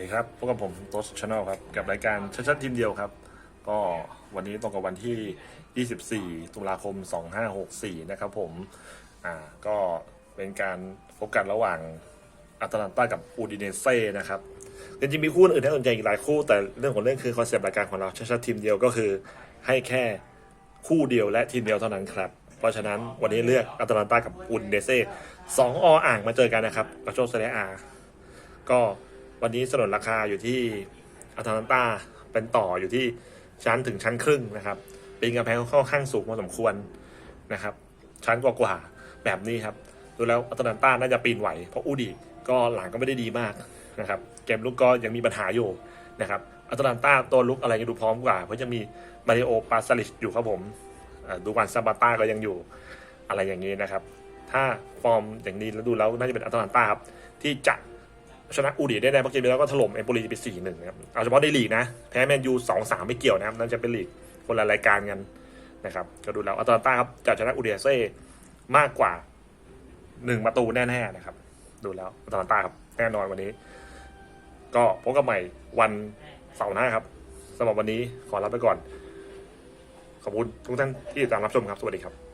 ดีครับ พบกับผมโต๊ชแนลครับ กับรายการชัดๆทีมเดียวครับ ก็วันนี้ตรงกับวันที่ 24 ตุลาคม 2564 นะครับผม อ่า ก็เป็นการพบกันระหว่างอัตแลนตากับอูดิเนเซ่นะครับ จริงๆมีคู่อื่นน่าสนใจอีกหลายคู่ แต่เรื่องของเรื่องคือคอนเซปต์รายการของเราชัดๆทีมเดียวก็คือให้แค่คู่เดียวและทีมเดียวเท่านั้นครับ เพราะฉะนั้นวันนี้เลือกอัตแลนตากับอูดิเนเซ่สองออ่างมาเจอกันนะครับกับโชคเซเรียอาก็ วันนี้สนนราคาอยู่ที่อัตแลนตาเป็นต่ออยู่ที่ชั้นถึงชั้นครึ่งนะครับปีนกำแพงค่อนข้างสูงพอสมควรนะครับ ชั้นกว่าๆแบบนี้ครับดูแล้วอัตแลนตาน่าจะปีนไหว เพราะอูดีก็หลังก็ไม่ได้ดีมากนะครับเกมลุกก็ยังมีปัญหาอยู่นะครับอัตแลนตาตัวลุกอะไรยังดูพร้อมกว่า เพราะจะมีมาริโอปาซาลิชอยู่ครับผมดูวันซาบาต้าก็ยังอยู่อะไรอย่างนี้นะครับ ถ้าฟอร์มอย่างนี้แล้วดูแล้วน่าจะเป็นอัตแลนตาครับที่จะ ชนะอูดีได้ในเพราะเกมแล้วก็ถล่มเอมโปลีไปสี่หนึ่งครับเอาเฉพาะในลีกนะ แพ้แมนยูสองสามไม่เกี่ยวนะครับ นั่นจะเป็นลีกคนละรายการกันนะครับ ก็ดูแล้วอัตแลนตาครับจะชนะอูดีเซ่มากกว่าหนึ่งประตูแน่ๆนะครับ ดูแล้วอัตแลนตาครับแน่นอนวันนี้ ก็พบกันใหม่วันเสาร์หน้าครับสำหรับวันนี้ขอลาไปก่อน ขอบคุณทุกท่านที่ติดตามรับชมครับ สวัสดีครับ